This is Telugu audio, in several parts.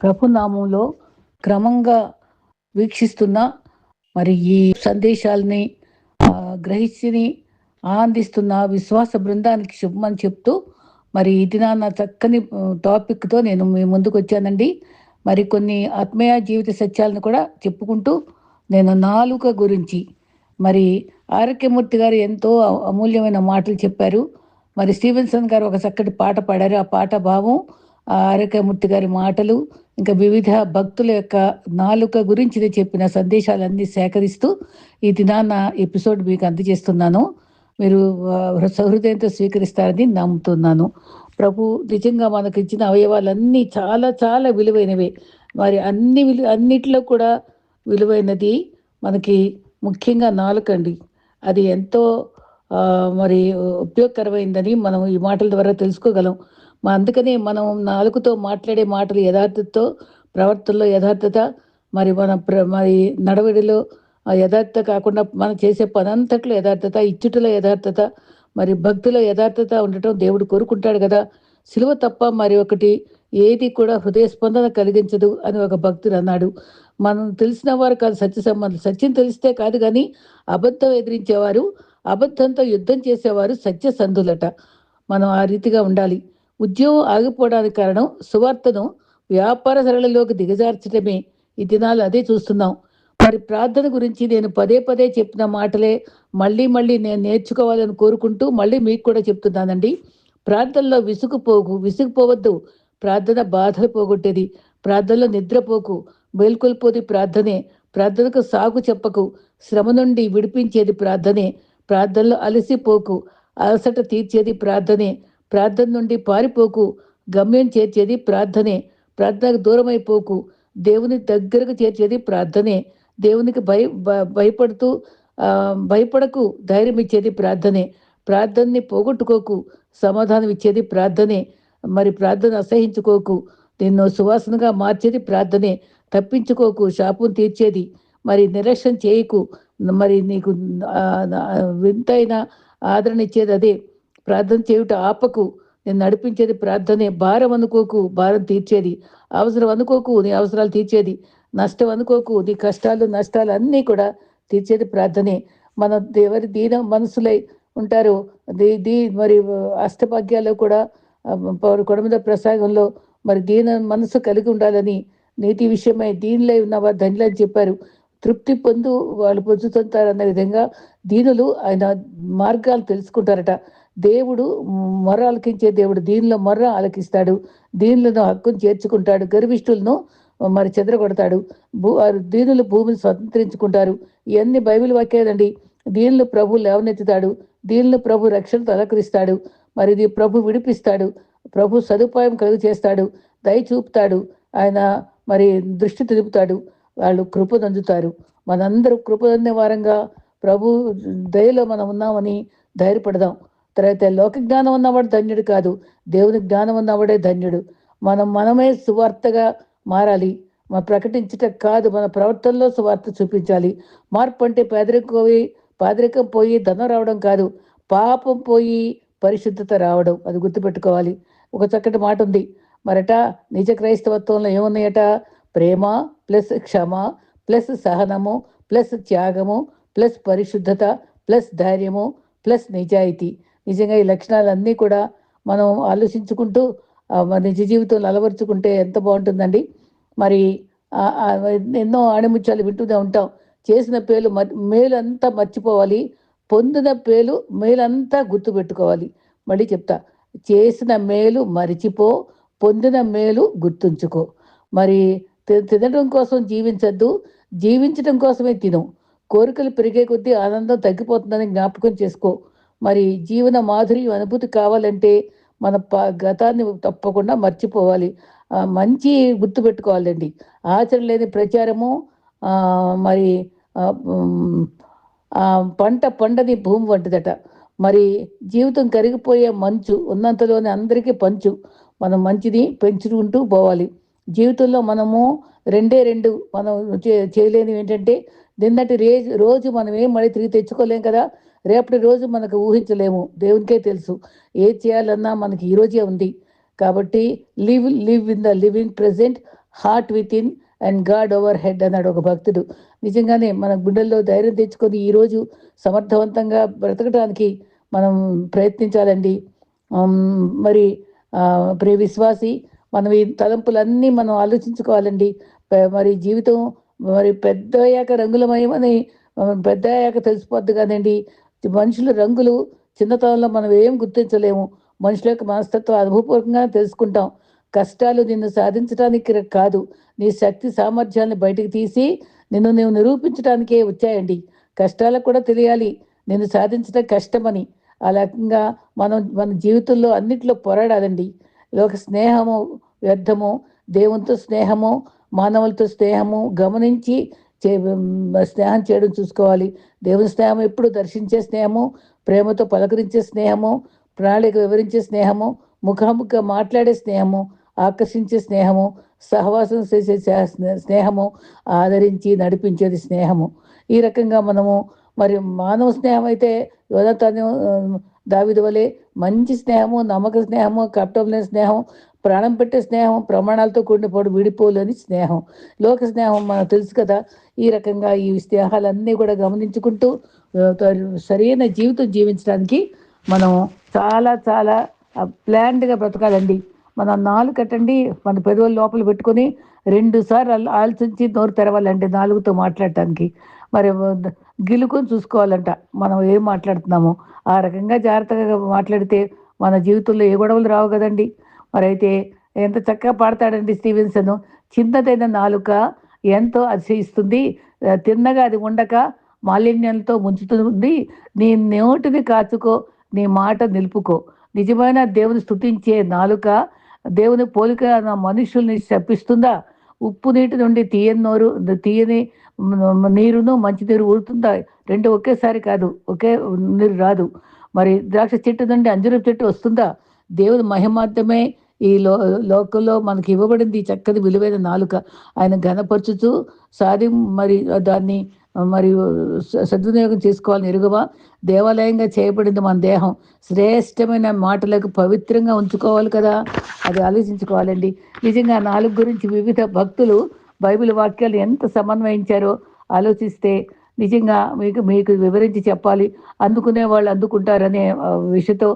ప్రభునామంలో క్రమంగా వీక్షిస్తున్న మరి ఈ సందేశాలని ఆ, గ్రహించి ఆనందిస్తున్న విశ్వాస బృందానికి శుభమని చెప్తూ మరి ఇది నా చక్కని టాపిక్తో నేను మీ ముందుకు వచ్చానండి. మరి కొన్ని ఆత్మీయ జీవిత సత్యాలను కూడా చెప్పుకుంటూ నేను నాలుక గురించి మరి ఆరోగ్యమూర్తి గారు ఎంతో అమూల్యమైన మాటలు చెప్పారు. మరి స్టీవెన్సన్ గారు ఒక చక్కటి పాట పాడారు. ఆ పాట భావం ఆ ఆరోగ్యమూర్తి గారి మాటలు ఇంకా వివిధ భక్తుల యొక్క నాలుక గురించి చెప్పిన సందేశాలన్నీ సేకరిస్తూ ఈ దినాన ఎపిసోడ్ మీకు అందజేస్తున్నాను. మీరు సహృదయంతో స్వీకరిస్తారని నమ్ముతున్నాను. ప్రభు నిజంగా మనకు ఇచ్చిన అవయవాలన్నీ చాలా చాలా విలువైనవే. మరి అన్ని విలు అన్నిట్లో కూడా విలువైనది మనకి ముఖ్యంగా నాలుకండి. అది ఎంతో మరి ఉపయోగకరమైందని మనం ఈ మాటల ద్వారా తెలుసుకోగలం. అందుకనే మనం నాలుగుతో మాట్లాడే మాటలు యథార్థతతో ప్రవర్తనలో యథార్థత మరి మన ప్ర మరి నడవడిలో యథార్థత కాకుండా మనం చేసే పనంతట్లో యథార్థత ఇచ్చుటలో యథార్థత మరి భక్తిలో యథార్థత ఉండటం దేవుడు కోరుకుంటాడు కదా. సిలువ తప్ప మరి ఒకటి ఏది కూడా హృదయ స్పందన కలిగించదు అని ఒక భక్తుడు అన్నాడు. మనం తెలిసిన వారు కాదు సత్య సంబంధం. సత్యం తెలిస్తే కాదు కానీ అబద్ధం ఎదిరించేవారు అబద్ధంతో యుద్ధం చేసేవారు సత్య సంధులట. మనం ఆ రీతిగా ఉండాలి. ఉద్యోగం ఆగిపోవడానికి కారణం సువార్తను వ్యాపార సరళలోకి దిగజార్చడమే. ఈ దినాలు అదే చూస్తున్నాం. మరి ప్రార్థన గురించి నేను పదే పదే చెప్పిన మాటలే మళ్ళీ మళ్ళీ నేను నేర్చుకోవాలని కోరుకుంటూ మళ్ళీ మీకు కూడా చెప్తున్నానండి. ప్రార్థనలో విసుగుపోకు విసుగుపోవద్దు. ప్రార్థన బాధలు పోగొట్టేది. ప్రార్థనలో నిద్రపోకు. మేల్కొల్పోది ప్రార్థనే. ప్రార్థనకు సాగు చెప్పకు. శ్రమ నుండి విడిపించేది ప్రార్థనే. ప్రార్థనలో అలసిపోకు. అలసట తీర్చేది ప్రార్థనే. ప్రార్థన నుండి పారిపోకు. గమ్యం చేర్చేది ప్రార్థనే. ప్రార్థనకు దూరమైపోకు. దేవుని దగ్గరకు చేర్చేది ప్రార్థనే. దేవునికి భయ భయపడుతూ భయపడకు. ధైర్యం ఇచ్చేది ప్రార్థనే. ప్రార్థనని పోగొట్టుకోకు. సమాధానం ఇచ్చేది ప్రార్థనే. మరి ప్రార్థన అసహించుకోకు. నిన్ను సువాసనగా మార్చేది ప్రార్థనే. తప్పించుకోకు. శాపం తీర్చేది. మరి నిరక్ష్యం చేయకు. మరి నీకు వింతైన ఆదరణ ఇచ్చేది అదే. ప్రార్థన చేయుట ఆపకు. నేను నడిపించేది ప్రార్థనే. భారం అనుకోకు భారం తీర్చేది. అవసరం అనుకోకు నీ అవసరాలు తీర్చేది. నష్టం అనుకోకు నీ కష్టాలు నష్టాలు అన్నీ కూడా తీర్చేది ప్రార్థనే. మన ఎవరి దీన మనసులై ఉంటారు. దీ దీ మరి అష్టభాగ్యాల్లో కూడా ఆ, కొడమిద ప్రసాగంలో మరి దీన మనసు కలిగి ఉండాలని నీతి విషయమై దీనిలో ఉన్నవారు ధనులు అని చెప్పారు. తృప్తి పొందు వాళ్ళు పొందుతుంటారు అన్న విధంగా దీనులు ఆయన మార్గాలు తెలుసుకుంటారట. దేవుడు మొర్ర ఆలకించే దేవుడు దీనిలో మొర్ర ఆలకిస్తాడు దీనిలో హక్కును చేర్చుకుంటాడు గర్విష్ఠులను మరి చెదరగొడతాడు భూ వారు దీనులు భూమిని స్వతంత్రించుకుంటారు. ఇవన్నీ బైబిల్ వాక్యాలండి. దీనిలో ప్రభు లేవనెత్తుతాడు దీనిలో ప్రభు రక్షణతో అలంకరిస్తాడు మరి ఇది ప్రభు విడిపిస్తాడు ప్రభు సదుపాయం కలుగు చేస్తాడు దయ చూపుతాడు ఆయన మరి దృష్టి తెలుపుతాడు వాళ్ళు కృప నందుతారు. మనందరూ కృప వారంగా ప్రభు దయలో మనం ఉన్నామని ధైర్యపడదాం. తర్వాత లోక జ్ఞానం ఉన్నవాడు ధన్యుడు కాదు దేవుని జ్ఞానం ఉన్నవాడే ధన్యుడు. మనం మనమే సువార్తగా మారాలి. మన ప్రకటించట కాదు మన ప్రవర్తనలో సువార్త చూపించాలి. మార్పు అంటే పేదరికం పోయి పేదరికం పోయి ధనం రావడం కాదు పాపం పోయి పరిశుద్ధత రావడం. అది గుర్తుపెట్టుకోవాలి. ఒక చక్కటి మాట ఉంది. మరట నిజ క్రైస్తవత్వంలో ఏమున్నాయట? ప్రేమ ప్లస్ క్షమ ప్లస్ సహనము ప్లస్ త్యాగము ప్లస్ పరిశుద్ధత ప్లస్ ధైర్యము ప్లస్ నిజాయితీ. నిజంగా ఈ లక్షణాలన్నీ కూడా మనం ఆలోచించుకుంటూ మన నిజ జీవితంలో అలవరుచుకుంటే ఎంత బాగుంటుందండి. మరి ఎన్నో ఆణిముత్యాలు వింటూనే ఉంటాం. చేసిన పేలు మ- మేలంతా మర్చిపోవాలి. పొందిన పేలు మేలంతా గుర్తుపెట్టుకోవాలి. మళ్ళీ చెప్తా చేసిన మేలు మరిచిపో పొందిన మేలు గుర్తుంచుకో. మరి తి- తినడం కోసం జీవించద్దు జీవించడం కోసమే తిను. కోరికలు పెరిగే కొద్దీ ఆనందం తగ్గిపోతుందని జ్ఞాపకం చేసుకో. మరి జీవన మాధుర్యం అనుభూతి కావాలంటే మన ప గతాన్ని తప్పకుండా మర్చిపోవాలి. మంచి గుర్తుపెట్టుకోవాలండి ఆచరణ లేని ప్రచారము మరి పంట పండని భూమి వంటిదట. మరి జీవితం కరిగిపోయే మంచు ఉన్నంతలోనే అందరికీ పంచు. మనం మంచిని పెంచుకుంటూ పోవాలి. జీవితంలో మనము రెండే రెండు మనం చే- చేయలేనివి ఏంటంటే నిన్నటి రే రోజు మనం ఏం మళ్ళీ తిరిగి తెచ్చుకోలేం కదా. రేపటి రోజు మనకు ఊహించలేము. దేవునికే తెలుసు. ఏది చేయాలన్నా మనకి ఈ రోజే ఉంది. కాబట్టి live live in the living present heart within and God overhead అన్నాడు ఒక భక్తుడు. నిజంగానే మన గుండెల్లో ధైర్యం తెచ్చుకొని ఈరోజు సమర్థవంతంగా బ్రతకడానికి మనం ప్రయత్నించాలండి. మరి ఆ, ప్రియ విశ్వాసి మనం ఈ తలంపులన్నీ మనం ఆలోచించుకోవాలండి. మరి జీవితం మరి పెద్ద అయ్యాక రంగులమయమని ఆ, పెద్ద అయ్యాక తెలిసిపోద్ది కదండి. మనుషుల రంగులు చిన్నతనంలో మనం ఏం గుర్తించలేము. మనుషుల యొక్క మనస్తత్వం అనుభవపూర్వకంగా తెలుసుకుంటాం. కష్టాలు నిన్ను సాధించడానికి కాదు. నీ శక్తి సామర్థ్యాన్ని బయటికి తీసి నిన్ను నువ్వు నిరూపించడానికే వచ్చాయండి. కష్టాలకు కూడా తెలియాలి. నిన్ను సాధించడం కష్టమని. ఆ రకంగా మనం మన జీవితంలో అన్నింటిలో పోరాడాలండి. లోక స్నేహము వ్యర్థము దేవునితో స్నేహము మానవులతో స్నేహము గమనించి స్నేహం చేయడం చూసుకోవాలి. దేవుని స్నేహం ఎప్పుడు దర్శించే స్నేహము ప్రేమతో పలకరించే స్నేహము ప్రణాళిక వివరించే స్నేహము ముఖాముఖిగా మాట్లాడే స్నేహము ఆకర్షించే స్నేహము సహవాసం చేసే స్నేహము ఆదరించి నడిపించేది స్నేహము. ఈ రకంగా మనము మరి మానవ స్నేహం అయితే యోనతను దావిది వలె మంచి స్నేహము నమ్మక స్నేహము కపటం లేని స్నేహం ప్రాణం పెట్టే స్నేహం ప్రమాణాలతో కూడిన పొడు విడిపోలేని స్నేహం. లోక స్నేహం మనకు తెలుసు కదా ఈ రకంగా ఈ స్నేహాలన్నీ కూడా గమనించుకుంటూ సరైన జీవితం జీవించడానికి మనం చాలా చాలా ప్లాన్డ్గా బ్రతకాలండి. మనం నాలుగు కట్టండి మన పెదవులు లోపల పెట్టుకొని రెండు సార్లు ఆలోచించి నోరు తెరవాలండి నాలుగుతో మాట్లాడటానికి. మరి గిలుకొని చూసుకోవాలంట మనం ఏం మాట్లాడుతున్నామో. ఆ రకంగా జాగ్రత్తగా మాట్లాడితే మన జీవితంలో ఏ గొడవలు రావు కదండి. మరి అయితే ఎంత చక్కగా పాడతాడండి స్టీవెన్సన్. చిన్నదైన నాలుక ఎంతో అతిశయిస్తుంది. తిన్నగా అది ఉండక మాలిన్యంతో ముంచుతుంది. నీ నోటిని కాచుకో నీ మాట నిలుపుకో. నిజమైన దేవుని స్తుతించే నాలుక దేవుని పోలిక నా మనుషుల్ని శపిస్తుందా? ఉప్పు నీటి నుండి తీయని నోరు తీయని నీరును మంచి నీరు ఊరుతుందా? రెండు ఒకేసారి కాదు ఒకే నీరు రాదు. మరి ద్రాక్ష చెట్టు నుండి అంజూరపు చెట్టు వస్తుందా? దేవుని మహిమార్థమే ఈ లో లోకంలో మనకి ఇవ్వబడింది ఈ చక్కని విలువైన నాలుక. ఆయన ఘనపరచుతూ సాధి మరి దాన్ని మరి సద్వినియోగం చేసుకోవాలని ఎరుగవా? దేవాలయంగా చేయబడింది మన దేహం. శ్రేష్టమైన మాటలకు పవిత్రంగా ఉంచుకోవాలి కదా? అది ఆలోచించుకోవాలండి. నిజంగా నాలుగు గురించి వివిధ భక్తులు బైబిల్ వాక్యాలు ఎంత సమన్వయించారో ఆలోచిస్తే నిజంగా మీకు మీకు వివరించి చెప్పాలి. అందుకునే వాళ్ళు అందుకుంటారనే విషయతో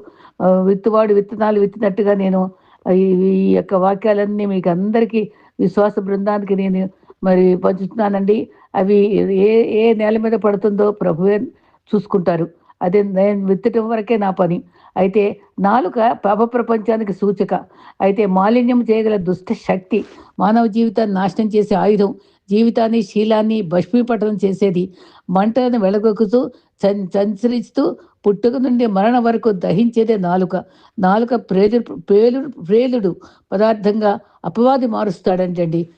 విత్తువాడు విత్తనాలు విత్తినట్టుగా నేను ఈ యొక్క వాక్యాలన్నీ మీకు అందరికీ విశ్వాస బృందానికి నేను మరి పంచుతున్నానండి. అవి ఏ ఏ నేల మీద పడుతుందో ప్రభువే చూసుకుంటారు. అదే నేను విత్తటం వరకే నా పని. అయితే నాలుక పాప ప్రపంచానికి సూచక. అయితే మాలిన్యం చేయగల దుష్ట శక్తి మానవ జీవితాన్ని నాశనం చేసే ఆయుధం జీవితాన్ని శీలాన్ని భస్మీపటనం చేసేది. మంటలను వెలగొక్కుతూ చం- సంచరిస్తూ పుట్టుక నుండి మరణం వరకు దహించేదే నాలుక. నాలుక ప్రేలు ప్రేలు ప్రేలుడు పదార్థంగా అపవాది మారుస్తాడంటండి.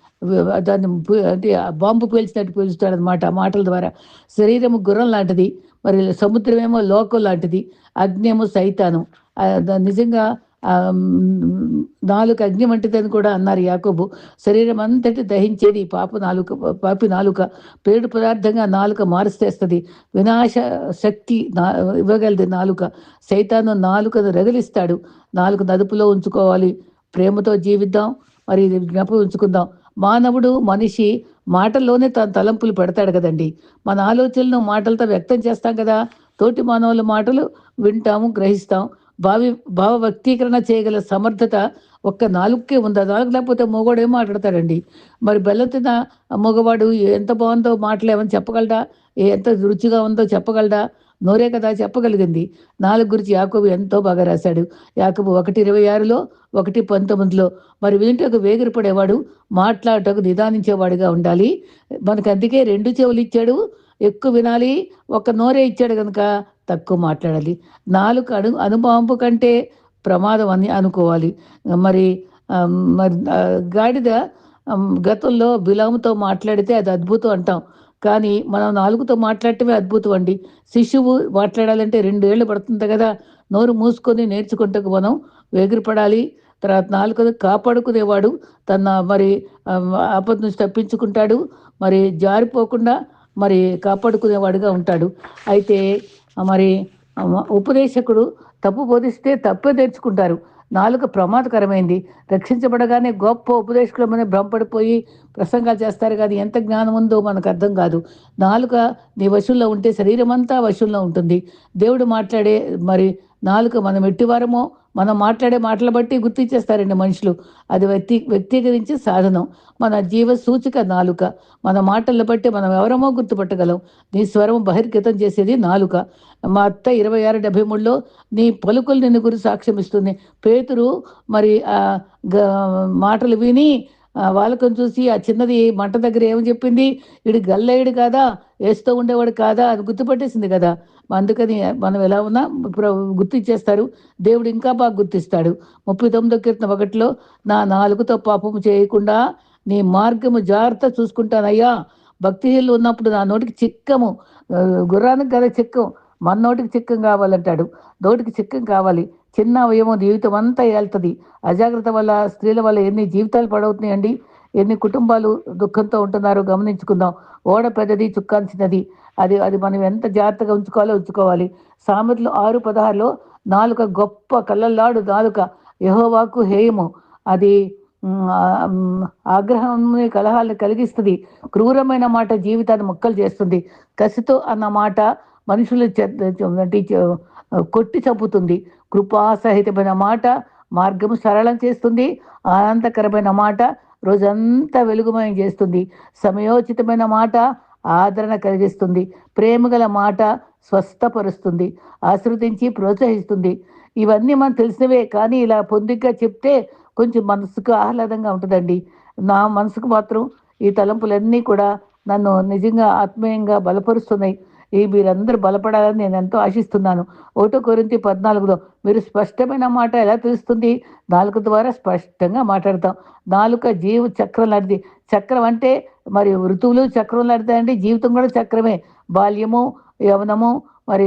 దాన్ని అంటే బాంబు పేల్చినట్టు పేలుస్తాడు అనమాట మాటల ద్వారా. శరీరము గుర్రం లాంటిది మరి సముద్రమేమో లోకం లాంటిది అగ్నేమో సైతానం. నిజంగా నాలుక అగ్ని వంటిదని కూడా అన్నారు యాకోబు. శరీరం అంతటి దహించేది పాప నాలుక పాపి నాలుక. పేడు పదార్థంగా నాలుక మారుస్తేస్తుంది. వినాశ శక్తి నా ఇవ్వగలది నాలుక. సైతాను నాలుకను రగిలిస్తాడు. నాలుక నదుపులో ఉంచుకోవాలి. ప్రేమతో జీవిద్దాం. మరి జ్ఞాపకం ఉంచుకుందాం. మానవుడు మనిషి మాటల్లోనే తన తలంపులు పెడతాడు కదండి. మన ఆలోచనలను మాటలతో వ్యక్తం చేస్తాం కదా. తోటి మానవుల మాటలు వింటాము గ్రహిస్తాం. భావి భావ వ్యక్తీకరణ చేయగల సమర్థత ఒక్క నాలుగుకే ఉంది? నాలుగు లేకపోతే మగవాడు ఏం మాట్లాడతాడండి? మరి బెల్లం తిన్న మగవాడు ఎంత బాగుందో మాటలేమని చెప్పగలడా? ఎంత రుచిగా ఉందో చెప్పగలడా? నోరే కదా చెప్పగలిగింది. నాలుగు గురించి యాకోబు ఎంతో బాగా రాశాడు. యాకోబు ఒకటి ఇరవై ఆరులో ఒకటి పంతొమ్మిదిలో. మరి వింటకు వేగిరపడేవాడు మాట్లాడటకు నిదానించేవాడుగా ఉండాలి. మనకు అందుకే రెండు చెవులు ఇచ్చాడు. ఎక్కువ వినాలి. ఒక నోరే ఇచ్చాడు కనుక తక్కువ మాట్లాడాలి. నాలుగు అను అనుభవంపు కంటే ప్రమాదం అని అనుకోవాలి. మరి మరి గాడిద గతంలో బిలాముతో మాట్లాడితే అది అద్భుతం అంటాం. కానీ మనం నాలుగుతో మాట్లాడటమే అద్భుతం అండి. శిశువు మాట్లాడాలంటే రెండేళ్ళు పడుతుంది కదా నోరు మూసుకొని నేర్చుకుంటకు మనం వేగిరపడాలి. తర్వాత నాలుగు కాపాడుకునేవాడు తన మరి ఆపద నుంచి తప్పించుకుంటాడు. మరి జారిపోకుండా మరి కాపాడుకునేవాడుగా ఉంటాడు. అయితే మరి ఉపదేశకుడు తప్పు బోధిస్తే తప్పే తెచ్చుకుంటారు నాలుక ప్రమాదకరమైంది. రక్షించబడగానే గొప్ప ఉపదేశకులమని భ్రమపడిపోయి ప్రసంగాలు చేస్తారు కానీ ఎంత జ్ఞానం ఉందో మనకు అర్థం కాదు. నాలుక నీ వశుల్లో ఉంటే శరీరం అంతా వశుల్లో ఉంటుంది. దేవుడు మాట్లాడే మరి నాలుక మనం ఎట్టివారమో మనం మాట్లాడే మాటలు బట్టి గుర్తించేస్తారండి మనుషులు. అది వ్యక్తి వ్యక్తీకరించి సాధనం. మన జీవ సూచిక నాలుక. మన మాటలను బట్టి మనం ఎవరమో గుర్తుపట్టగలం. నీ స్వరం బహిర్గతం చేసేది నాలుక. మా అత్త ఇరవై ఆరు డెబ్బై మూడులో నీ పలుకులు నిన్ను గురించి సాక్ష్యం ఇస్తుంది పేతురు మరి గ- మాటలు విని వాళ్ళకం చూసి ఆ చిన్నది మంట దగ్గర ఏమని చెప్పింది? ఇడు గల్లయ్యడు కాదా? వేస్తూ ఉండేవాడు కాదా? అది గుర్తుపట్టేసింది కదా. అందుకని మనం ఎలా ఉన్నా ప్ర- గుర్తించేస్తారు దేవుడు ఇంకా బాగా గుర్తిస్తాడు. ముప్పై తొమ్మిదో కీర్తన ఒకటిలో నా నాలుగుతో పాపము చేయకుండా నీ మార్గము జాగ్రత్త చూసుకుంటానయ్యా. భక్తిహీనులు ఉన్నప్పుడు నా నోటికి చిక్కము. గుర్రానికి కదా చిక్కం. మన నోటికి చిక్కం కావాలంటాడు. నోటికి చిక్కం కావాలి. చిన్న అవయవం జీవితం అంతా వెళ్తుంది అజాగ్రత్త వల్ల స్త్రీల వల్ల ఎన్ని జీవితాలు పడవుతున్నాయండి? ఎన్ని కుటుంబాలు దుఃఖంతో ఉంటున్నారో గమనించుకుందాం. ఓడ పెద్దది చుక్కాల్సినది చిన్నది అది అది మనం ఎంత జాగ్రత్తగా ఉంచుకోవాలో ఉంచుకోవాలి. సామెతలు ఆరు పదహారులో నాలుక గొప్ప కళ్ళల్లాడు నాలుక యహోవాకు హేయము. అది ఆగ్రహం కలహాలను కలిగిస్తుంది. క్రూరమైన మాట జీవితాన్ని మొక్కలు చేస్తుంది. కసితో అన్న మాట మనుషులు అంటే కొట్టి చంపుతుంది. కృపాసహితమైన మాట మార్గము సరళం చేస్తుంది ఆనందకరమైన మాట రోజంతా వెలుగుమయం చేస్తుంది సమయోచితమైన మాట ఆదరణ కలిగిస్తుంది ప్రేమగల మాట స్వస్థపరుస్తుంది ఆశీర్వదించి ప్రోత్సహిస్తుంది. ఇవన్నీ మనం తెలిసినవే కానీ ఇలా పొందిగ్గా చెప్తే కొంచెం మనసుకు ఆహ్లాదంగా ఉంటుందండి. నా మనసుకు మాత్రం ఈ తలంపులన్నీ కూడా నన్ను నిజంగా ఆత్మీయంగా బలపరుస్తున్నాయి. ఈ మీరందరూ బలపడాలని నేను ఎంతో ఆశిస్తున్నాను. ఒకటో కొరింతి పద్నాలుగులో మీరు స్పష్టమైన మాట ఎలా తెలుస్తుంది? నాలుగు ద్వారా స్పష్టంగా మాట్లాడతాం. నాలుక జీవ చక్రం లాంటిది. చక్రం అంటే మరి ఋతువులు చక్రం లాంటిదండి జీవితం కూడా చక్రమే. బాల్యము యవనము మరి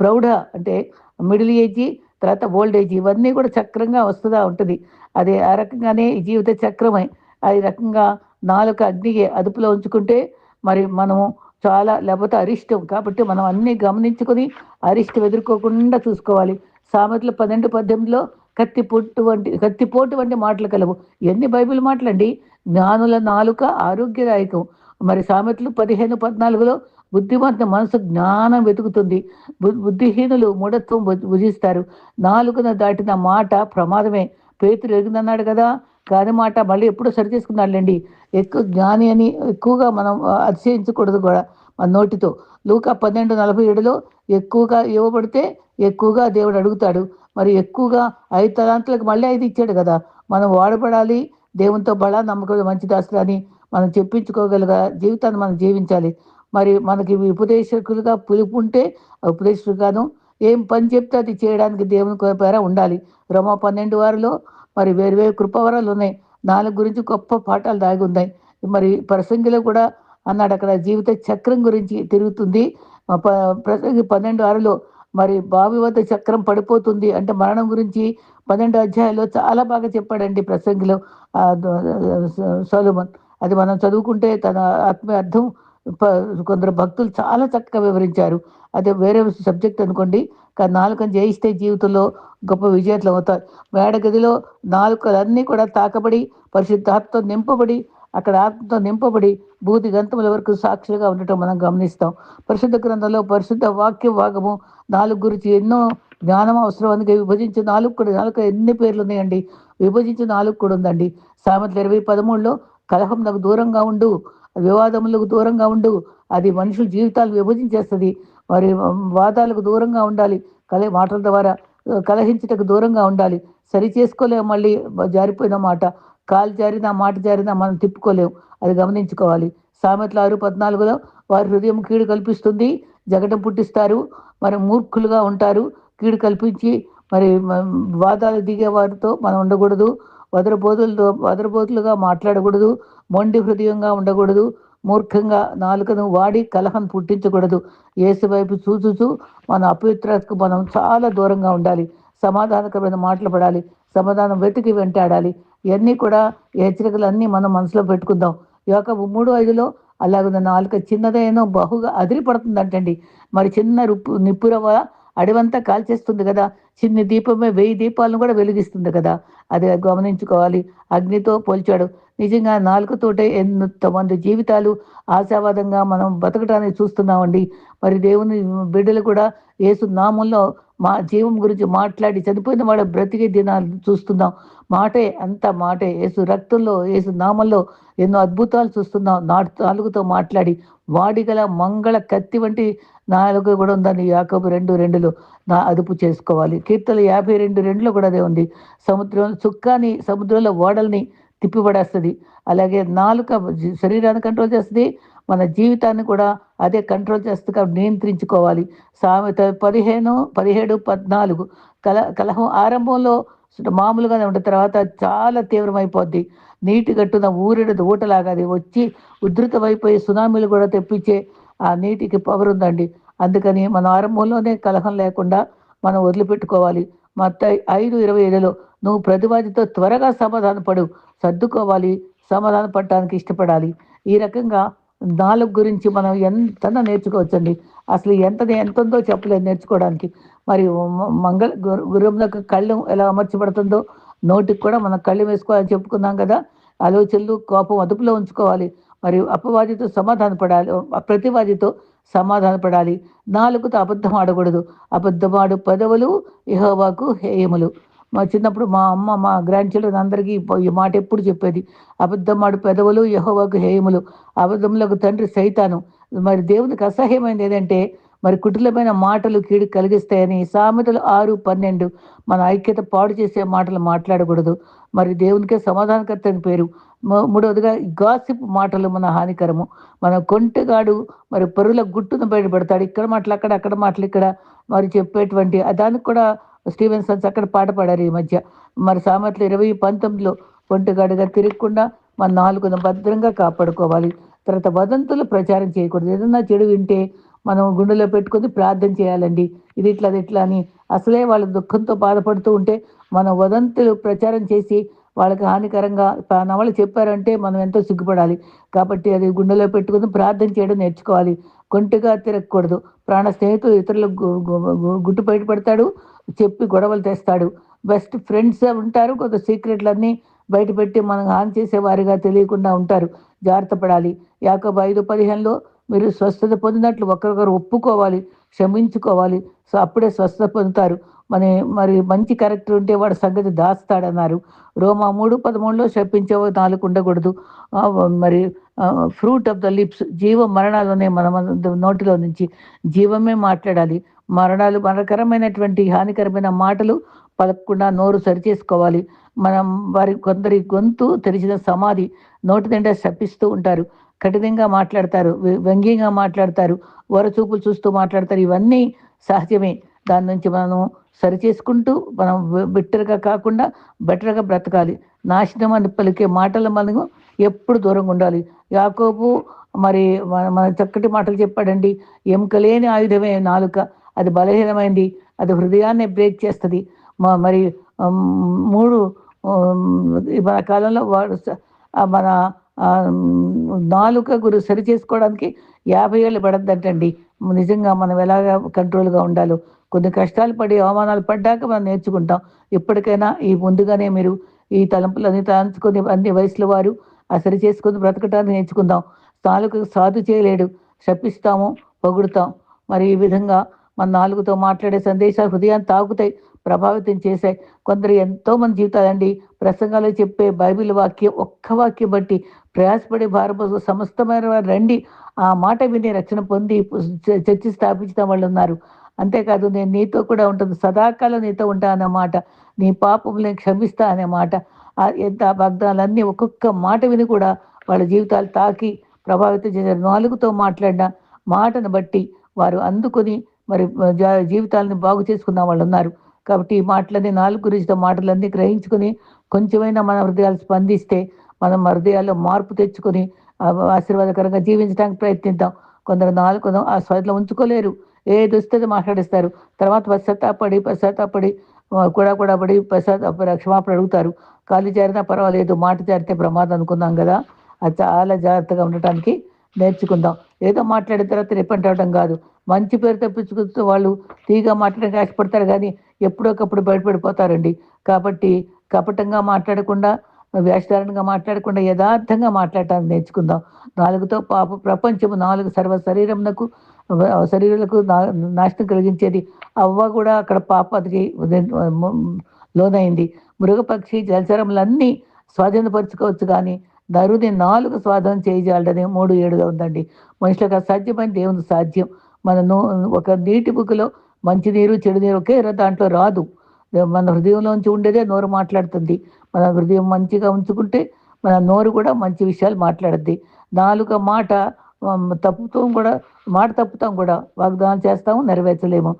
ప్రౌఢ అంటే మిడిల్ ఏజ్ తర్వాత ఓల్డ్ ఏజ్ ఇవన్నీ కూడా చక్రంగా వస్తుందా ఉంటుంది. అది ఆ రకంగానే జీవిత చక్రమే. ఆ రకంగా నాలుక అగ్నికి అదుపులో ఉంచుకుంటే మరి మనము చాలా లేకపోతే అరిష్టం కాబట్టి మనం అన్ని గమనించుకొని అరిష్టం ఎదుర్కోకుండా చూసుకోవాలి. సామెతలు పన్నెండు పద్దెనిమిదిలో కత్తిపోటు వంటి కత్తిపోటు వంటి మాటలు కలవు. ఎన్ని బైబిల్ మాటలండి? జ్ఞానుల నాలుక ఆరోగ్యదాయకం. మరి సామెతలు పదిహేను పద్నాలుగులో బుద్ధిమంత మనసు జ్ఞానం వెతుకుతుంది. బుద్ధిహీనులు మూఢత్వం భుజిస్తారు. నాలుగున దాటిన మాట ప్రమాదమే. పేతురు ఎరుగునన్నాడు కదా కాని మాట మళ్ళీ ఎప్పుడు సరి చేసుకున్నాడులేండి ఎక్కువ జ్ఞాని అని ఎక్కువగా మనం అతిశయించకూడదు కూడా మన నోటితో. లూకా పన్నెండు నలభై ఏడులో ఎక్కువగా ఇవ్వబడితే ఎక్కువగా దేవుడు అడుగుతాడు. మరి ఎక్కువగా ఐదు తలాంతులకు మళ్ళీ ఐదు ఇచ్చాడు కదా. మనం వాడబడాలి దేవునితో బడా నమ్మకం మంచి దాసులు అని మనం చెప్పించుకోగలగా జీవితాన్ని మనం జీవించాలి. మరి మనకి ఉపదేశకులుగా పిలుపు ఉంటే ఉపదేశకులుగాను ఏం పని చెప్తే అది చేయడానికి దేవుని పేర ఉండాలి. రమ పన్నెండు వారిలో మరి వేరు వేరు కృపవరాలు ఉన్నాయి. నాలుగు గురించి గొప్ప పాఠాలు దాగి ఉన్నాయి. మరి ప్రసంగిలో కూడా అన్నాడు అక్కడ జీవిత చక్రం గురించి తిరుగుతుంది. ప్రసంగి పన్నెండు ఆరులో మరి బావి వద్ద చక్రం పడిపోతుంది అంటే మరణం గురించి పన్నెండు అధ్యాయంలో చాలా బాగా చెప్పాడండి ప్రసంగిలో. సోలోమన్. అది మనం చదువుకుంటే తన ఆత్మీయ అర్థం కొందరు భక్తులు చాలా చక్కగా వివరించారు. అదే వేరే సబ్జెక్ట్ అనుకోండి కానీ నాలుకని జయిస్తే జీవితంలో గొప్ప విజేతలు అవుతారు. మేడగదిలో నాలుకలన్నీ కూడా తాకబడి పరిశుద్ధాత్మతో నింపబడి అక్కడ ఆత్మతో నింపబడి బూది గంతముల వరకు సాక్షులుగా ఉండటం మనం గమనిస్తాం. పరిశుద్ధ గ్రంథంలో పరిశుద్ధ వాక్య భాగము నాలుగు గురించి ఎన్నో జ్ఞానం అవసరం అందుకే విభజించి నాలుగు కూడా నాలుగు ఎన్ని పేర్లు ఉన్నాయండి? విభజించి నాలుగు కూడా ఉందండి. సామెతలు ఇరవై పదమూడులో కలహం నాకు దూరంగా ఉండు వివాదములకు దూరంగా ఉండు. అది మనుషుల జీవితాలు విభజించేస్తుంది. మరి వాదాలకు దూరంగా ఉండాలి. కలే మాటల ద్వారా కలహించటకు కలహించుటకు దూరంగా ఉండాలి. సరి చేసుకోలేము మళ్ళీ జారిపోయిన మాట. కాలు జారినా మాట జారినా మనం తిప్పుకోలేము. అది గమనించుకోవాలి. సామెతలు ఆరు పద్నాలుగులో వారి హృదయం కీడు కల్పిస్తుంది. జగటం పుట్టిస్తారు. మరి మూర్ఖులుగా ఉంటారు. కీడు కల్పించి మరి వాదాలు దిగే వారితో మనం ఉండకూడదు. వదరబోతులతో వదరబోతులుగా మాట్లాడకూడదు. మొండి హృదయంగా ఉండకూడదు మూర్ఖంగా నాలుకను వాడి కలహం పుట్టించకూడదు. ఏసు వైపు చూచుచూ మన అపవిత్రతకు మనం చాలా దూరంగా ఉండాలి సమాధానకరమైన మాటలు పడాలి సమాధానం వెతికి వెంటాడాలి. ఇవన్నీ కూడా హెచ్చరికలు హెచ్చరికలన్నీ మనం మనసులో పెట్టుకుందాం. యొక్క మూడు ఐదులో అలాగే నాలుక చిన్నదైనా బహుగా అదిరిపడుతుందంటండి. మరి చిన్న రుప్పు నిప్పురవ అడవంతా కాల్చేస్తుంది కదా. చిన్ని దీపమే వెయ్యి దీపాలను కూడా వెలిగిస్తుంది కదా. అది గమనించుకోవాలి. అగ్నితో పోల్చాడు. నిజంగా నాలుగుతోటే ఎంతమంది జీవితాలు ఆశావాదంగా మనం బతకటానికి చూస్తున్నామండి. మరి దేవుని బిడ్డలు కూడా ఏసు నామంలో మా జీవం గురించి మాట్లాడి చనిపోయిన వాళ్ళ బ్రతికే దినాలు చూస్తున్నాం. మాటే అంత మాటే. ఏసు రక్తంలో ఏసు నామంలో ఎన్నో అద్భుతాలు చూస్తున్నాం. నాలుగుతో మాట్లాడి వాడిగల మంగళ కత్తి వంటి నాలుగు కూడా ఉందని యాకబు రెండు రెండులో నా అదుపు చేసుకోవాలి. కీర్తన యాభై రెండు రెండులో కూడా అదే ఉంది. సముద్రం చుక్కాని సముద్రంలో ఓడల్ని తిప్పిపడేస్తుంది. అలాగే నాలుక శరీరాన్ని కంట్రోల్ చేస్తుంది. మన జీవితాన్ని కూడా అదే కంట్రోల్ చేస్తుంది నియంత్రించుకోవాలి. సామెత పదిహేను పదిహేడు పద్నాలుగు. కల కలహం ఆరంభంలో మామూలుగానే ఉంటుంది తర్వాత చాలా తీవ్రమైపోద్ది. నీటి గట్టున ఊరిడి ఊటలాగా అది వచ్చి ఉధృతమైపోయి సునామీలు కూడా తెప్పించే ఆ నీటికి పవర్ ఉందండి. అందుకని మన ఆరంభంలోనే కలహం లేకుండా మనం వదిలిపెట్టుకోవాలి. మత్త ఐదు ఇరవై ఏడులో నువ్వు ప్రతివాదితో త్వరగా సమాధాన పడు. సర్దుకోవాలి సమాధాన పడటానికి ఇష్టపడాలి. ఈ రకంగా నాలుగు గురించి మనం ఎంత నేర్చుకోవచ్చండి. అసలు ఎంత ఎంత ఉందో చెప్పలేదు నేర్చుకోవడానికి. మరి మంగళ గురువులకు కళ్ళు ఎలా అమర్చబడుతుందో నోటికి కూడా మనం కళ్ళు వేసుకోవాలని చెప్పుకున్నాం కదా. ఆలోచనలు కోపం అదుపులో ఉంచుకోవాలి. మరియు అపవాదితో సమాధాన పడాలి ప్రతివాదితో సమాధాన పడాలి నాలుగుతో అబద్ధం ఆడకూడదు. అబద్ధమాడు పదవులు ఇహోవాకు హేయములు. మా చిన్నప్పుడు మా అమ్మ మా గ్రాండ్ చిల్డ్రన్ అందరికీ ఈ మాట ఎప్పుడు చెప్పేది? అబద్ధమాడు పెదవులు యహోవాకు హేయములు. అబద్ధములకు తండ్రి సైతాను. మరి దేవునికి అసహ్యమైనది ఏదంటే మరి కుటిలమైన మాటలు కీడు కలిగిస్తాయని సామెతలు ఆరు పన్నెండు మన ఐక్యత పాడు చేసే మాటలు మాట్లాడకూడదు. మరి దేవునికే సమాధానకర్త అని పేరు మూడవదిగా గాసిప్ మాటలు మన హానికరము. మన కొంటగాడు మరి పరుల గుట్టును బయటపడతాడు. ఇక్కడ మాటలు అక్కడ అక్కడ మాటలు ఇక్కడ మరి చెప్పేటువంటి దానికి కూడా స్టీవెన్ సన్స్ అక్కడ పాట పాడారు ఈ మధ్య. మరి సామెతలు ఇరవై పంతొమ్మిదిలో ఒంటిగాడిగా తిరగకుండా మన నాలుగును భద్రంగా కాపాడుకోవాలి. తర్వాత వదంతులు ప్రచారం చేయకూడదు. ఏదన్నా చెడు వింటే మనం గుండెలో పెట్టుకొని ప్రార్థన చేయాలండి. ఇది ఇట్లా అది ఇట్లా అని అసలే వాళ్ళ దుఃఖంతో బాధపడుతూ ఉంటే మనం వదంతులు ప్రచారం చేసి వాళ్ళకి హానికరంగా నవలు చెప్పారంటే మనం ఎంతో సిగ్గుపడాలి. కాబట్టి అది గుండెలో పెట్టుకుని ప్రార్థన చేయడం నేర్చుకోవాలి. కొంటిగా తిరగకూడదు. ప్రాణ స్నేహితులు ఇతరులకు గుట్టు బయటపడతాడు చెప్పి గొడవలు తెస్తాడు. బెస్ట్ ఫ్రెండ్స్ ఉంటారు కొంత సీక్రెట్లన్నీ బయటపెట్టి మనం హాని చేసేవారిగా తెలియకుండా ఉంటారు. జాగ్రత్త పడాలి. యాక ఐదు పదిహేనులో మీరు స్వస్థత పొందినట్లు ఒకరికొకరు ఒప్పుకోవాలి క్షమించుకోవాలి. సో అప్పుడే స్వస్థత పొందుతారు. మన మరి మంచి క్యారెక్టర్ ఉంటే వాడు సంగతి దాస్తాడన్నారు. రోమా మూడు పదమూడులో శపించే నాలుగు ఉండకూడదు. మరి ఫ్రూట్ ఆఫ్ ద లిప్స్ జీవ మరణాలునే మన నోటిలో నుంచి జీవమే మాట్లాడాలి. మరణాలు మరణకరమైనటువంటి హానికరమైన మాటలు పలకకుండా నోరు సరిచేసుకోవాలి. మనం వారి కొందరి గొంతు తెరిచిన సమాధి నోటి నిండా శపిస్తూ ఉంటారు. కఠినంగా మాట్లాడతారు వ్యంగ్యంగా మాట్లాడతారు వరచూపులు చూస్తూ మాట్లాడతారు. ఇవన్నీ సహజమే. దాని నుంచి మనం సరి చేసుకుంటూ మనం బెటర్గా కాకుండా బెటర్గా బ్రతకాలి. నాశనం అని పలికే మాటలు మనము ఎప్పుడు దూరంగా ఉండాలి. యాకోబు మరి మన చక్కటి మాటలు చెప్పాడండి. ఎముకలేని ఆయుధమే నాలుక. అది బలహీనమైంది. అది హృదయాన్ని బ్రేక్ చేస్తుంది. మరి మూడు మన కాలంలో వాడు మన నాలుక గురు సరి చేసుకోవడానికి యాభై ఏళ్ళు పడద్దంటండి. నిజంగా మనం ఎలాగ కంట్రోల్గా ఉండాలో. కొన్ని కష్టాలు పడి అవమానాలు పడ్డాక మనం నేర్చుకుంటాం. ఇప్పటికైనా ఈ ముందుగానే మీరు ఈ తలంపులన్నీ తలంచుకొని అన్ని వయసుల వారు ఆ సరి చేసుకుని బ్రతకటాన్ని నేర్చుకుందాం. నాలుగు సాధు చేయలేడు. శపిస్తాము పొగుడుతాం. మరి ఈ విధంగా మన నాలుగుతో మాట్లాడే సందేశాలు హృదయాన్ని తాకుతాయి ప్రభావితం చేశాయి. కొందరు ఎంతో మంది జీవితాలండి ప్రసంగాలు చెప్పే బైబిల్ వాక్యం ఒక్క వాక్యం బట్టి ప్రయాసపడే భారత సమస్తమైన వారు రండి. ఆ మాట విని రక్షణ పొంది చర్చి స్థాపించిన వాళ్ళు ఉన్నారు. అంతేకాదు నేను నీతో కూడా ఉంటుంది సదాకాలం నీతో ఉంటా అన్నమాట నీ నేను క్షమిస్తా అనే మాట ఎంత భగ్నాలన్నీ ఒక్కొక్క మాట విని కూడా వాళ్ళ జీవితాలు తాకి ప్రభావితం చేశారు. నాలుగుతో మాట్లాడిన మాటను బట్టి వారు అందుకొని మరి జీవితాలను బాగు చేసుకున్న వాళ్ళు ఉన్నారు. కాబట్టి ఈ మాటలన్నీ నాలుగు గురించి మాటలన్నీ గ్రహించుకుని కొంచెమైనా మన హృదయాలు స్పందిస్తే మనం హృదయాల్లో మార్పు తెచ్చుకొని ఆశీర్వాదకరంగా జీవించడానికి ప్రయత్నిద్దాం. కొందరు నాలుగు ఆ స్వదిలో ఉంచుకోలేరు. ఏ దుస్థితి మాట్లాడిస్తారు? తర్వాత పశ్చాత్తాపడి పశ్చాత్తాపడి కూడా కూడా పడి పశ్చాత్తాప క్షమాపణ అడుగుతారు. కాలు జారినా పర్వాలేదు మాట జారితే ప్రమాదం అనుకున్నాం కదా. అది చాలా జాగ్రత్తగా ఉండటానికి నేర్చుకుందాం. ఏదో మాట్లాడిన తర్వాత రిపెంట్ కాదు. మంచి పేరు తప్పించుకుంటూ వాళ్ళు తీగా మాట్లాడడానికి ఆశపడతారు కానీ ఎప్పుడొకప్పుడు బయటపడిపోతారండి. కాబట్టి కపటంగా మాట్లాడకుండా వేషధారణగా మాట్లాడకుండా యథార్థంగా మాట్లాడటాన్ని నేర్చుకుందాం. నాలుగుతో పాప ప్రపంచము నాలుగు సర్వ శరీరమునకు శరీరాలకు నా- నాశనం కలిగించేది. అవ్వ కూడా అక్కడ పాపకి లోనైంది. మృగపక్షి జలచరములన్నీ స్వాధీనపరచుకోవచ్చు కానీ నరుని నాలుగు స్వాధీనం చేయజాలని మూడు ఏడుగా ఉందండి. మనుషులకు అసాధ్యమైన దేవుని సాధ్యం. మన నో ఒక నీటి బుక్కులో మంచినీరు చెడు నీరు ఒకే దాంట్లో రాదు. మన హృదయంలోంచి ఉండేదే నోరు మాట్లాడుతుంది. మన హృదయం మంచిగా ఉంచుకుంటే మన నోరు కూడా మంచి విషయాలు మాట్లాడద్ది. నాలుక మాట తప్పుతాం కూడా మాట తప్పుతాం కూడా వాగ్దానం చేస్తాము నెరవేర్చలేము.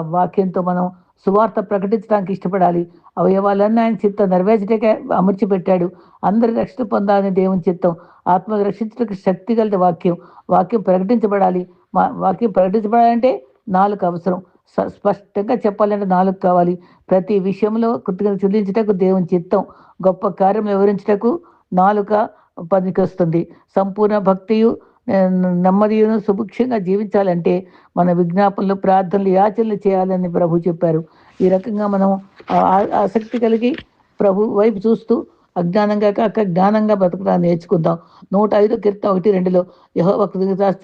వాక్యంతో మనం సువార్త ప్రకటించడానికి ఇష్టపడాలి. అవయవాలన్నీ ఆయన చిత్తం నెరవేర్చటకే అమర్చి పెట్టాడు అందరి రక్షణ పొందాలని దేవుని చిత్తం. ఆత్మ రక్షించడానికి శక్తి కలిగిన వాక్యం. వాక్యం ప్రకటించబడాలి. మా వాక్యం ప్రకటించబడాలంటే నాలుగు అవసరం. స్పష్టంగా చెప్పాలంటే నాలుగు కావాలి. ప్రతి విషయంలో కృతజ్ఞత చెల్లించటకు దేవుని చిత్తం గొప్ప కార్యం వివరించటకు నాలుక పనికొస్తుంది. సంపూర్ణ భక్తియు నెమ్మదియును సుభిక్షంగా జీవించాలంటే మన విజ్ఞాపనలు ప్రార్థనలు యాచనలు చేయాలని ప్రభు చెప్పారు. ఈ రకంగా మనం ఆ- ఆసక్తి కలిగి ప్రభు వైపు చూస్తూ అజ్ఞానంగా కాక జ్ఞానంగా బ్రతకడానికి నేర్చుకుందాం. నూట ఐదు కీర్తన ఒకటి రెండులో యహో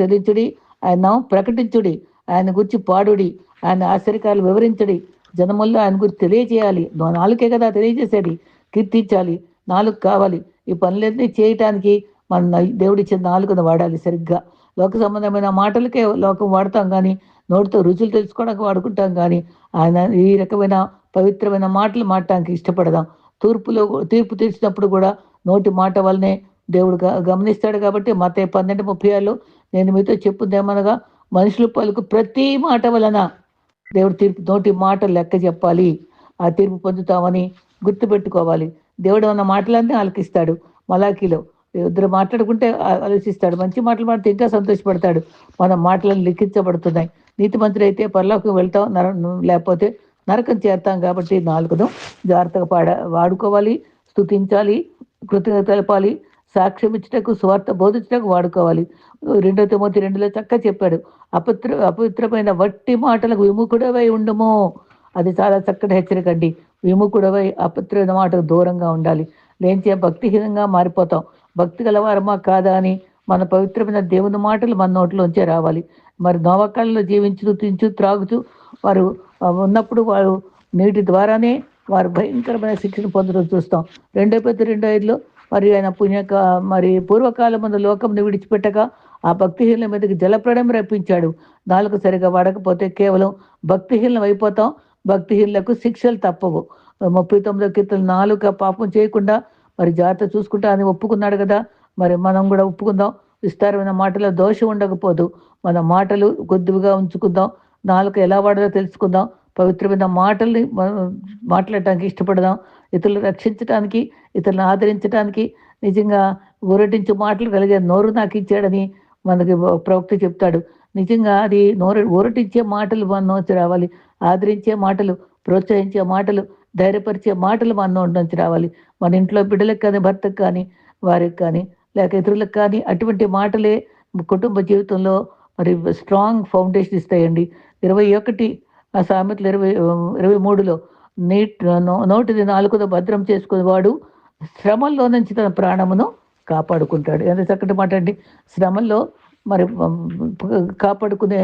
చెల్లించుడి ఆయన ప్రకటించుడి ఆయన గురించి పాడుడి ఆయన ఆశ్చర్యకాలు వివరించడి జనముల్లో ఆయన గురించి తెలియజేయాలి నాలుకే కదా తెలియజేసేది? కీర్తించాలి నాలుగు కావాలి. ఈ పనులన్నీ చేయటానికి మన దేవుడిచ్చిన నాలుగును వాడాలి సరిగ్గా. లోక సంబంధమైన మాటలకే లోకం వాడతాం కానీ నోటితో రుచులు తెలుసుకోవడానికి వాడుకుంటాం కానీ ఆయన ఈ రకమైన పవిత్రమైన మాటలు మాడటానికి ఇష్టపడదాం. తూర్పులో తీర్పు తీర్చినప్పుడు కూడా నోటి మాట వల్లనే దేవుడు గమనిస్తాడు కాబట్టి మత పన్నెండు ముప్పై ఆరులో నేను మీతో చెప్పుదేమనగా మనుషులు పలుకు ప్రతి మాట వలన దేవుడు తీర్పు నోటి మాట లెక్క చెప్పాలి. ఆ తీర్పు పొందుతామని గుర్తుపెట్టుకోవాలి. దేవుడు అన్న మాటలన్నీ ఆలకిస్తాడు. మలాఖీలో ఇద్దరు మాట్లాడుకుంటే ఆలోచిస్తాడు. మంచి మాటలు మాడితే ఇంకా సంతోషపడతాడు. మన మాటలను లిఖించబడుతున్నాయి. నీతి మంత్రి అయితే పరలోకం వెళ్తాం నర లేకపోతే నరకం చేరుతాం కాబట్టి నాలుగును జాగ్రత్తగా పాడ వాడుకోవాలి స్తుతించాలి కృతజ్ఞత తెలపాలి సాక్ష్యం ఇచ్చటకు స్వార్థ బోధించటకు వాడుకోవాలి. రెండో తొమ్మిది రెండులో చక్కగా చెప్పాడు. అపవిత్ర అపవిత్రమైన వట్టి మాటలకు విముఖుడవై ఉండము. అది చాలా చక్కటి హెచ్చరిక అండి. విముఖుడవై అపవిత్రమైన మాటకు దూరంగా ఉండాలి. లేంచే భక్తిహీనంగా మారిపోతాం. భక్తి గలవారమా కాదా అని మన పవిత్రమైన దేవుని మాటలు మన నోట్లోంచే రావాలి. మరి నోవకాలలో జీవించుతూ తించు త్రాగుతూ వారు ఉన్నప్పుడు వారు నీటి ద్వారానే వారు భయంకరమైన శిక్షణ పొందడం చూస్తాం. రెండో పెద్ద రెండో ఐదులో మరి ఆయన పుణ్యక మరి పూర్వకాలం మన లోకంను విడిచిపెట్టగా ఆ భక్తిహీనుల మీదకి జలప్రడం రప్పించాడు. నాలుగు సరిగా వాడకపోతే కేవలం భక్తిహీనం అయిపోతాం. భక్తిహీనులకు శిక్షలు తప్పవు. ముప్పై తొమ్మిదో కీర్తన నాలుక పాపం చేయకుండా మరి జాగ్రత్త చూసుకుంటా అని ఒప్పుకున్నాడు కదా. మరి మనం కూడా ఒప్పుకుందాం. విస్తారమైన మాటలో దోషం ఉండకపోదు. మన మాటలు కొద్దిగా ఉంచుకుందాం. నాలుక ఎలా వాడాలో తెలుసుకుందాం. పవిత్రమైన మాటల్ని మాట్లాడటానికి ఇష్టపడదాం. ఇతరులు రక్షించడానికి ఇతరులను ఆదరించడానికి నిజంగా ఊరటించు మాటలు కలిగే నోరు నాకు ఇచ్చాడని మనకి ప్రవక్త చెప్తాడు. నిజంగా అది నోర ఊరటించే మాటలు మన నుంచి రావాలి. ఆదరించే మాటలు ప్రోత్సహించే మాటలు ధైర్యపరిచే మాటలు మన నుంచి రావాలి. మన ఇంట్లో బిడ్డలకు కానీ భర్తకు కానీ వారికి కానీ లేక ఇతరులకు కానీ అటువంటి మాటలే కుటుంబ జీవితంలో మరి స్ట్రాంగ్ ఫౌండేషన్ ఇస్తాయండి. ఇరవై ఒకటి ఆ సామెతలు ఇరవై ఇరవై మూడులో నీట్ నో- నోటిది నాలుగుతో భద్రం చేసుకునేవాడు శ్రమల్లో నుంచి తన ప్రాణమును కాపాడుకుంటాడు. ఎంత చక్కటి మాట అండి. శ్రమల్లో మరి కాపాడుకునే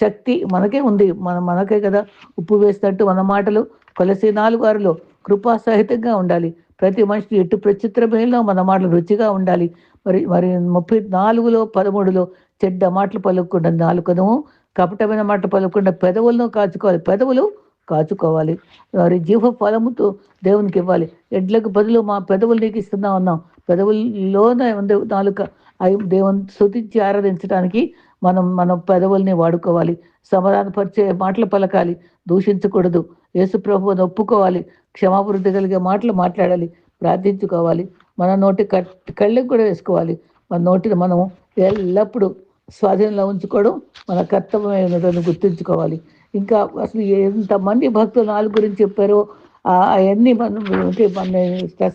శక్తి మనకే ఉంది. మన మనకే కదా. ఉప్పు వేసినట్టు మన మాటలు కొలసి నాలుగు ఆరులో కృపా సహితంగా ఉండాలి. ప్రతి మనిషి ఎటు ప్రచిత్రమేలో మన మాటలు రుచిగా ఉండాలి. మరి మరి ముప్పై నాలుగులో పదమూడులో చెడ్డ మాటలు పలుకుండా నాలుకను కపటమైన మాటలు పలుకుండా పెదవులను కాచుకోవాలి. పెదవులు కాచుకోవాలి. మరి జీవ ఫలముతో దేవునికి ఇవ్వాలి ఎడ్లకు బదులు మా పెదవులు నీకు ఇస్తున్నాం ఉన్నాం పెదవుల్లోనే ఉంది నాలుక. అవి దేవుని శృతించి ఆరాధించడానికి మనం మన పెదవుల్ని వాడుకోవాలి. సమాధానపరిచే మాటలు పలకాలి. దూషించకూడదు. యేసు ప్రభువుని ఒప్పుకోవాలి. క్షమాభివృద్ధి కలిగే మాటలు మాట్లాడాలి. ప్రార్థించుకోవాలి. మన నోటి కట్- కళ్ళకి కూడా వేసుకోవాలి. మన నోటిని మనం ఎల్లప్పుడూ స్వాధీనంలో ఉంచుకోవడం మన కర్తవ్యమైనదని గుర్తుంచుకోవాలి. ఇంకా అసలు ఎంతమంది భక్తులు నాలుగు గురించి చెప్పారో అవన్నీ మనం అంటే మన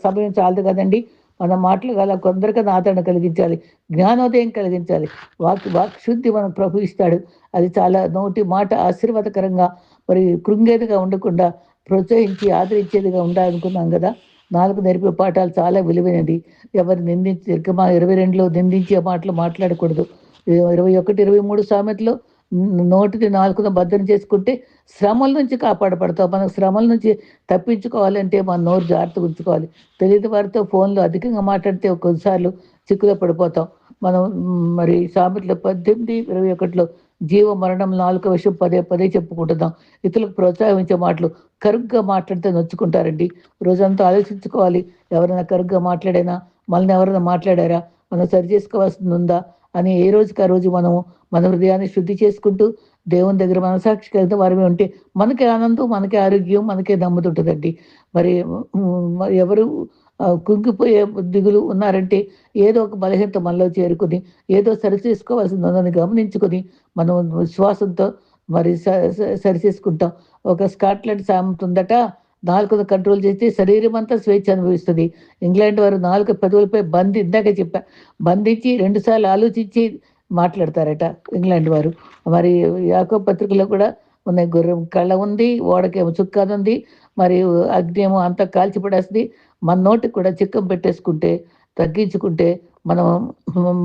సమయం చాలదు కదండి. మన మాటలు గల కొందరికి ఆదరణ కలిగించాలి. జ్ఞానోదయం కలిగించాలి. వాక్ వాక్ శుద్ధి మనం ప్రభు ఇస్తాడు. అది చాలా నోటి మాట ఆశీర్వాదకరంగా మరి కృంగేదిగా ఉండకుండా ప్రోత్సహించి ఆదరించేదిగా ఉండాలనుకున్నాం కదా. నాలుగు నేర్పే పాఠాలు చాలా విలువైనది ఎవరు నిందించి మా ఇరవై రెండులో నిందించే మాటలు మాట్లాడకూడదు. ఇరవై ఒకటి ఇరవై మూడు సామెతలో నోటిని నాలుగున భద్రం చేసుకుంటే శ్రమల నుంచి కాపాడబడతాం మనం శ్రమల నుంచి తప్పించుకోవాలంటే మన నోరు జాగ్రత్తగా ఉంచుకోవాలి. తెలియని వారితో ఫోన్లో అధికంగా మాట్లాడితే కొన్నిసార్లు చిక్కులో పడిపోతాం. మనం మరి సామెతలు పద్దెనిమిది ఇరవై ఒకటిలో జీవ మరణం నాలుగో విషయం పదే పదే చెప్పుకుంటున్నాం. ఇతరులకు ప్రోత్సాహించే మాటలు కరుగ్గా మాట్లాడితే నొచ్చుకుంటారండి. రోజంతా ఆలోచించుకోవాలి ఎవరైనా కరుగ్గా మాట్లాడైనా? మనల్ని ఎవరైనా మాట్లాడారా? మనం సరి చేసుకోవాల్సింది ఉందా? అని ఏ రోజుకి ఆ రోజు మనం మన హృదయాన్ని శుద్ధి చేసుకుంటూ దేవుని దగ్గర మనసాక్షి కలిగితే వారమే ఉంటే మనకి ఆనందం మనకి ఆరోగ్యం మనకే దమ్ముతుంటుందండి. మరి ఎవరు కుంగిపోయే దిగులు ఉన్నారంటే ఏదో ఒక బలహీనత మనలో చేరుకుని ఏదో సరి చేసుకోవాల్సింది ఉందని గమనించుకొని మనం విశ్వాసంతో మరి సరి చేసుకుంటాం. ఒక స్కాట్లాండ్ సామెత ఉందట నాలుకను కంట్రోల్ చేస్తే శరీరం అంతా స్వేచ్ఛ అనుభవిస్తుంది. ఇంగ్లాండ్ వారు నాలుగు పెదవులపై బంధి ఇందాక చెప్పా. బంధించి రెండుసార్లు ఆలోచించి మాట్లాడతారట ఇంగ్లాండ్ వారు. మరి యాకో పత్రికలో కూడా ఉన్నాయి గుర్రం కళ్ళ ఉంది ఓడకేమో చుక్కది ఉంది మరి అగ్ని ఏమో అంతా కాల్చిపడేస్తుంది మన నోటికి కూడా చిక్కం పెట్టేసుకుంటే తగ్గించుకుంటే మనం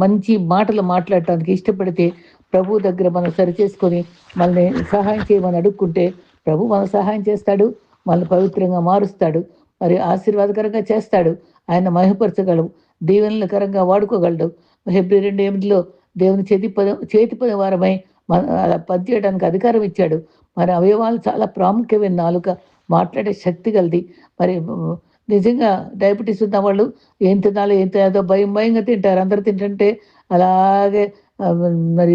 మంచి మాటలు మాట్లాడటానికి ఇష్టపడితే ప్రభు దగ్గర మనం సరిచేసుకొని మనల్ని సహాయం చేయమని అడుక్కుంటే ప్రభు మన సహాయం చేస్తాడు. వాళ్ళు పవిత్రంగా మారుస్తాడు. మరి ఆశీర్వాదకరంగా చేస్తాడు. ఆయన మహిపరచగలవు దీవెనలకరంగా వాడుకోగలడు. ఫిబ్రవరి రెండు ఎనిమిదిలో దేవుని చేతి పద చేతి పని వారమై మన అలా పనిచేయడానికి అధికారం ఇచ్చాడు. మరి అవయవాలు చాలా ప్రాముఖ్యమైన నాలుక మాట్లాడే శక్తి కలిది మరి నిజంగా డయాబెటీస్ ఉన్న వాళ్ళు ఏం తినాలో ఏం తినాలో భయం భయంగా తింటారు. అందరు తింటుంటే అలాగే మరి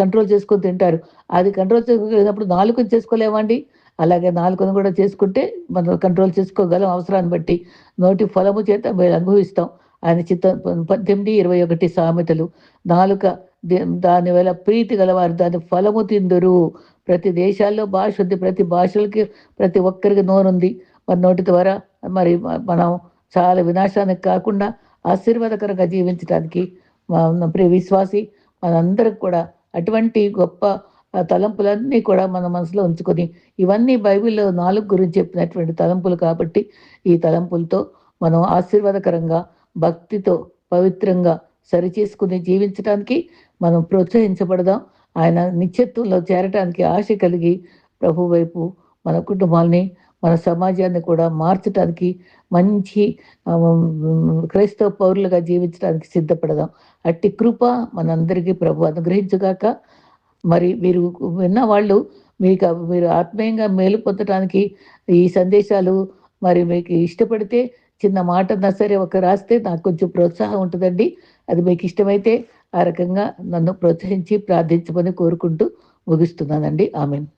కంట్రోల్ చేసుకొని తింటారు. అది కంట్రోల్ చేసుకోలేనప్పుడు నాలుగు చేసుకోలేమండి? అలాగే నాలుగును కూడా చేసుకుంటే మనం కంట్రోల్ చేసుకోగలం అవసరాన్ని బట్టి. నోటి ఫలము చేత మేము అనుభవిస్తాం. ఆయన చిత్త పద్దెనిమిది ఇరవై ఒకటి సామెతలు. నాలుక దాని వల్ల ప్రీతి గలవారు దాని ఫలము తిందురు. ప్రతి దేశాల్లో భాష ఉంది ప్రతి భాషలకి ప్రతి ఒక్కరికి నోరుంది మరి నోటి ద్వారా మరి మనం చాలా వినాశానికి కాకుండా ఆశీర్వాదకరంగా జీవించడానికి ప్రియ విశ్వాసి మనందరికి కూడా అటువంటి గొప్ప ఆ తలంపులన్నీ కూడా మన మనసులో ఉంచుకొని ఇవన్నీ బైబిల్లో నాలుగు గురించి చెప్పినటువంటి తలంపులు కాబట్టి ఈ తలంపులతో మనం ఆశీర్వాదకరంగా భక్తితో పవిత్రంగా సరిచేసుకుని జీవించడానికి మనం ప్రోత్సహించబడదాం. ఆయన నిత్యత్వంలో చేరటానికి ఆశ కలిగి ప్రభు వైపు మన కుటుంబాల్ని మన సమాజాన్ని కూడా మార్చడానికి మంచి క్రైస్తవ పౌరులుగా జీవించడానికి సిద్ధపడదాం. అట్టి కృప మనందరికీ ప్రభు అనుగ్రహించుగాక. మరి మీరు విన్న వాళ్ళు మీకు మీరు ఆత్మీయంగా మేలు పొందడానికి ఈ సందేశాలు మరి మీకు ఇష్టపడితే చిన్న మాట సరే ఒక రాస్తే నాకు కొంచెం ప్రోత్సాహం ఉంటుందండి. అది మీకు ఇష్టమైతే ఆ రకంగా నన్ను ప్రోత్సహించి ప్రార్థించమని కోరుకుంటూ ముగిస్తున్నానండి. ఆమెను.